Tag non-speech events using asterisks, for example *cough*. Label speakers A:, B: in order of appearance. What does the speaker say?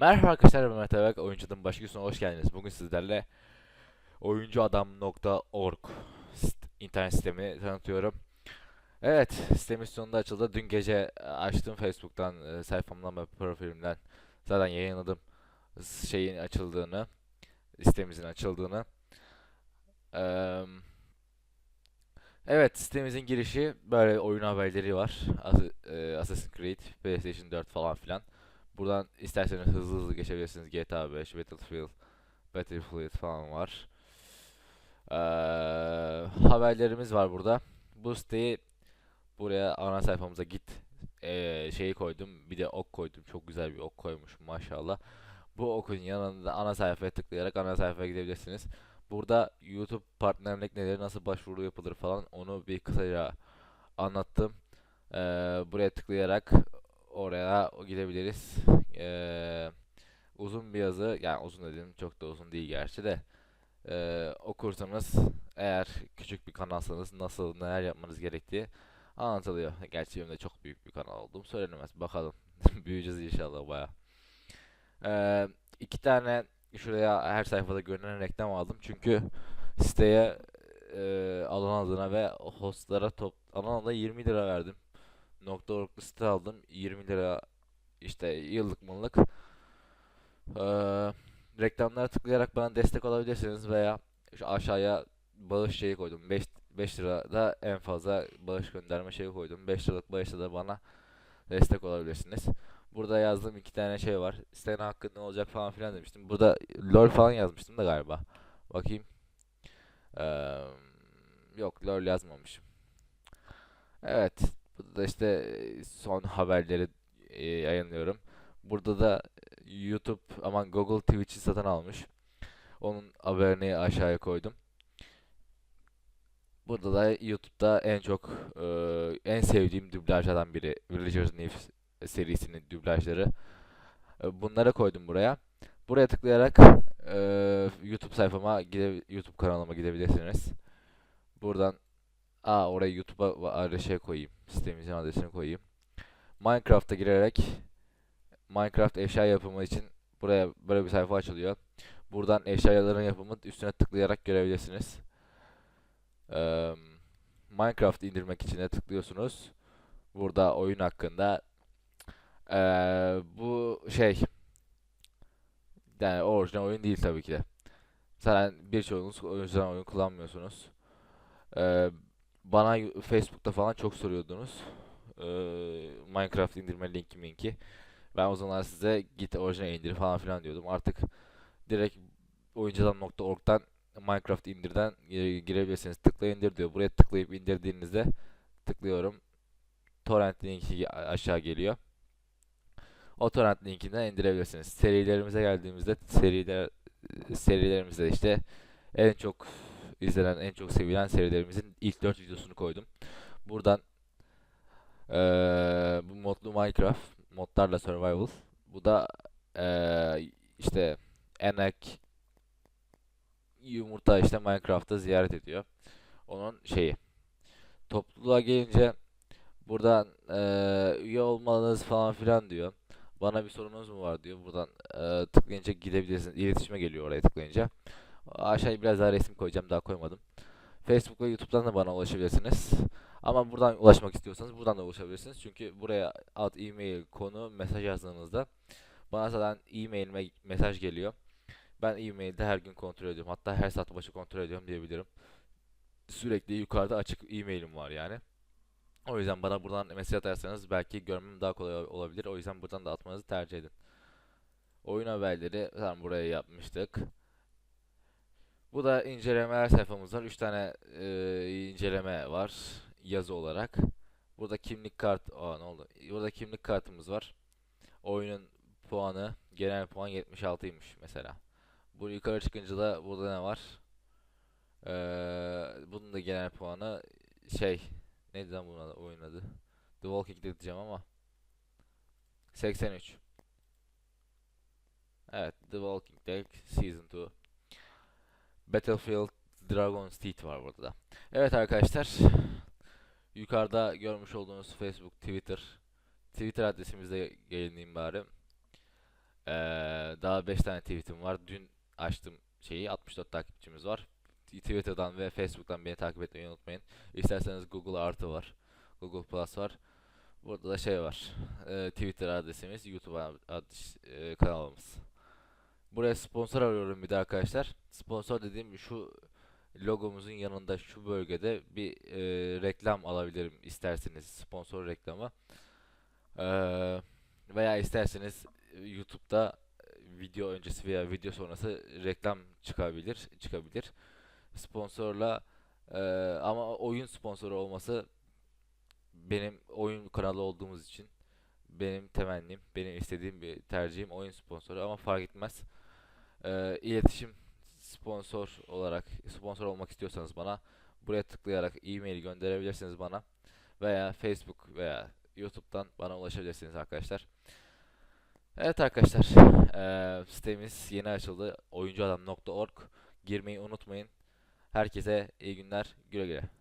A: Merhaba arkadaşlar ben Mehmet Aybak oyuncunun başka gününe hoş geldiniz. Bugün sizlerle oyuncuadam.org internet sistemini tanıtıyorum. Evet sitemiz sonunda açıldı. Dün gece e, açtım Facebook'tan e, sayfamdan ve profilimden zaten yayınladım şeyin açıldığını sitemizin açıldığını. Evet sitemizin girişi böyle oyun haberleri var. E, Assassin's Creed, PlayStation 4 falan filan. Buradan isterseniz hızlı hızlı geçebilirsiniz. GTA 5, Battlefield, Battlefield falan var. Eee, haberlerimiz var burada. Bu siteyi buraya ana sayfamıza git eee, şeyi koydum. Bir de ok koydum. Çok güzel bir ok koymuşum maşallah. Bu okun yanında ana sayfaya tıklayarak ana sayfaya gidebilirsiniz. Burada YouTube partnerlik neleri nasıl başvuru yapılır falan onu bir kısaca anlattım. Eee, buraya tıklayarak oraya gidebiliriz. Eee, uzun bir yazı, yani uzun dedim çok da uzun değil gerçi de eee, okursanız eğer küçük bir kanalsanız nasıl neler yapmanız gerektiği anlatılıyor. Gerçi benim de çok büyük bir kanal olduğum söylenemez. Bakalım *laughs* büyüyeceğiz inşallah baya. Eee iki tane şuraya her sayfada görünen reklam aldım çünkü siteye eee alan adına ve hostlara top alan adına 20 lira verdim. Nokta site aldım. 20 lira işte yıllık mıllık. Eee reklamlara tıklayarak bana destek olabilirsiniz veya şu aşağıya bağış şeyi koydum. 5 5 lira da en fazla bağış gönderme şeyi koydum. 5 liralık bağışla da bana destek olabilirsiniz. Burada yazdığım iki tane şey var. Sitenin hakkı ne olacak falan filan demiştim. Burada LOL falan yazmıştım da galiba. Bakayım. Eee, yok LOL yazmamışım. Evet. Burada da işte son haberleri e, yayınlıyorum. Burada da YouTube aman Google Twitch'i satın almış. Onun haberini aşağıya koydum. Burada da YouTube'da en çok e, en sevdiğim dublajlardan biri Villagers News serisinin dublajları. E, bunları koydum buraya. Buraya tıklayarak e, YouTube sayfama gide YouTube kanalıma gidebilirsiniz. Buradan Aa oraya YouTube'a şey koyayım. Sitemizin adresini koyayım. Minecraft'a girerek Minecraft eşya yapımı için buraya böyle bir sayfa açılıyor. Buradan eşyaların yapımı üstüne tıklayarak görebilirsiniz. Eee, Minecraft indirmek için de tıklıyorsunuz. Burada oyun hakkında eee, bu şey yani orijinal oyun değil tabii ki de. Zaten birçoğunuz orijinal oyun kullanmıyorsunuz. Eee, bana Facebook'ta falan çok soruyordunuz. Eee, Minecraft indirme linki minki. Ben o zaman size git orijinal indir falan filan diyordum. Artık direkt oyuncudan.org'dan Minecraft indirden e, girebilirsiniz. Tıkla indir diyor. Buraya tıklayıp indirdiğinizde tıklıyorum. Torrent linki aşağı geliyor. O torrent linkinden indirebilirsiniz. Serilerimize geldiğimizde seriler serilerimizde işte en çok izlenen, en çok sevilen serilerimizin ilk 4 videosunu koydum. Buradan eee, bu modlu Minecraft, modlarla survival. Bu da eee, işte enek yumurta işte Minecraft'ta ziyaret ediyor. Onun şeyi. Topluluğa gelince buradan eee üye olmanız falan filan diyor. Bana bir sorunuz mu var diyor. Buradan eee, tıklayınca gidebilirsiniz. İletişime geliyor oraya tıklayınca. Aşağıya biraz daha resim koyacağım. Daha koymadım. Facebook ve YouTube'dan da bana ulaşabilirsiniz. Ama buradan ulaşmak istiyorsanız buradan da ulaşabilirsiniz. Çünkü buraya ad, e-mail, konu, mesaj yazdığınızda bana zaten e-mailime mesaj geliyor. Ben e-mailde her gün kontrol ediyorum. Hatta her saat başı kontrol ediyorum diyebilirim. Sürekli yukarıda açık e-mailim var yani. O yüzden bana buradan mesaj atarsanız belki görmem daha kolay ol- olabilir. O yüzden buradan da atmanızı tercih edin. Oyun haberleri zaten buraya yapmıştık. Bu da incelemeler sayfamız var. 3 tane e, inceleme var yazı olarak. Burada kimlik kart, aa ne oldu? Burada kimlik kartımız var. Oyunun puanı, genel puan 76'ymış mesela. Bu yukarı çıkınca da burada ne var? Ee, bunun da genel puanı şey neydi lan bunun adı, oyun adı? The Walking Dead diyeceğim ama 83. Evet, The Walking Dead Season 2. Battlefield Dragon's Teeth var burada da. Evet arkadaşlar. Yukarıda görmüş olduğunuz Facebook, Twitter. Twitter adresimizde yayınlayayım bari. Ee, daha 5 tane tweetim var. Dün açtım şeyi 64 takipçimiz var. Twitter'dan ve Facebook'tan beni takip etmeyi unutmayın. İsterseniz Google artı var. Google Plus var. Burada da şey var. e, Twitter adresimiz, YouTube ad- ad- e, kanalımız. Buraya sponsor arıyorum bir de arkadaşlar. Sponsor dediğim şu logomuzun yanında şu bölgede bir e, reklam alabilirim isterseniz sponsor reklamı. Eee, veya isterseniz e, YouTube'da e, video öncesi veya video sonrası reklam çıkabilir, çıkabilir. Sponsorla eee, ama oyun sponsoru olması benim oyun kanalı olduğumuz için benim temennim, benim istediğim bir tercihim oyun sponsoru ama fark etmez. Eee iletişim sponsor olarak sponsor olmak istiyorsanız bana buraya tıklayarak e-mail gönderebilirsiniz bana veya Facebook veya YouTube'dan bana ulaşabilirsiniz arkadaşlar. Evet arkadaşlar, eee sitemiz yeni açıldı. oyuncuadam.org girmeyi unutmayın. Herkese iyi günler, güle güle.